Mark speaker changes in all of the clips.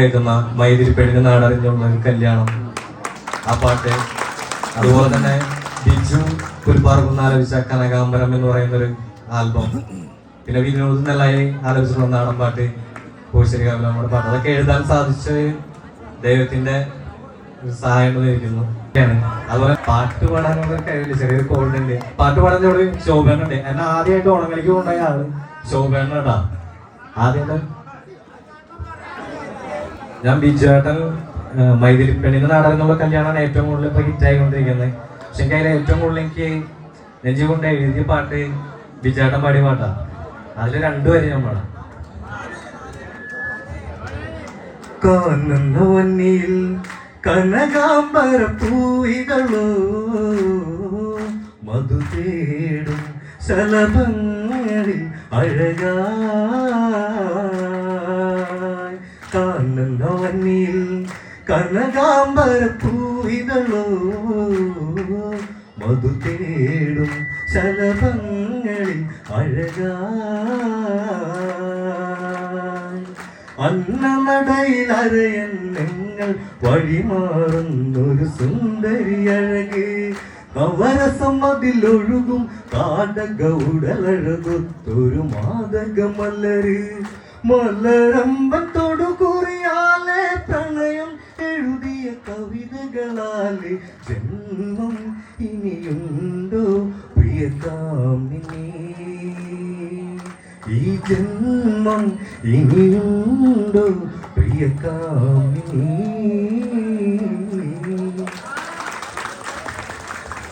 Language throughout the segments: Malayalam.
Speaker 1: കേൾക്കുന്ന മൈതിരിപ്പെടിന് നാടറിഞ്ഞുള്ള ഒരു കല്യാണം. ആ പാട്ട് അതുപോലെ തന്നെ ബിജു പുൽപ്പാർക്കുന്ന ആലോചിച്ച കനകാംബരം എന്ന് പറയുന്ന ഒരു ആൽബം. പിന്നെ വിനോദ് നെല്ലായി ആലോചിച്ചിട്ടുള്ള നാടൻ പാട്ട് കോശ്ശേരി കാമ്പരമ്മയുടെ പാട്ട്. അതൊക്കെ എഴുതാൻ സാധിച്ച ദൈവത്തിന്റെ സഹായം ഇരിക്കുന്നു അതുപോലെ പാട്ട് കഴിയില്ല ചെറിയൊരു കോളുണ്ട് പാട്ട് പാടാൻ ഇവിടെ ശോഭനുണ്ട് എന്നെ ആദ്യമായിട്ട് ഓണങ്ങളിക്ക് കൊണ്ടുപോയ ആൾ ആദ്യമായിട്ട് ഞാൻ ബിജുവേട്ടൻ മൈതിരി പെണ്ണിന് നാടകം എന്നുള്ള കല്യാണമാണ് ഏറ്റവും കൂടുതൽ ഇപ്പൊ ഹിറ്റ് ആയിക്കൊണ്ടിരിക്കുന്നത്. പക്ഷെ എനിക്ക് അതിൽ ഏറ്റവും കൂടുതൽ എനിക്ക് നെഞ്ചി കൊണ്ട് എഴുതിയ പാട്ട് ബിജുവേട്ടൻ പാടിയ പാട്ടാണ് അതിൽ രണ്ടു വരെ ഞാൻ പാടാം. കാണുന്ന വന്നിയിൽ കനകാമ്പര പൂയികളോ മധു തേടും ശലഭങ്ങളിൽ അഴകായി കാണുന്ന വന്നിയിൽ കനകാമ്പര പൂവിതളോ? മധു തേടും ശലഭങ്ങളിൽ അഴകായി അന്നനടയിൽ അരയൻ നിങ്ങൾ വഴിമാറുന്നൊരു സുന്ദരി അഴക് കവരസം അതിലൊഴുകും കാടക ഉടലഴകൊത്തൊരു മാതക മലര് മലരമ്പത്തോടു എഴുതിയ കവിതകളാലെ ജന്മം ഇനിയുണ്ടോ? പ്രിയതാമിനി ഈ ജന്മം ഇനിയുണ്ടോ? പ്രിയതാമിനി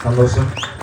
Speaker 1: സന്തോഷം.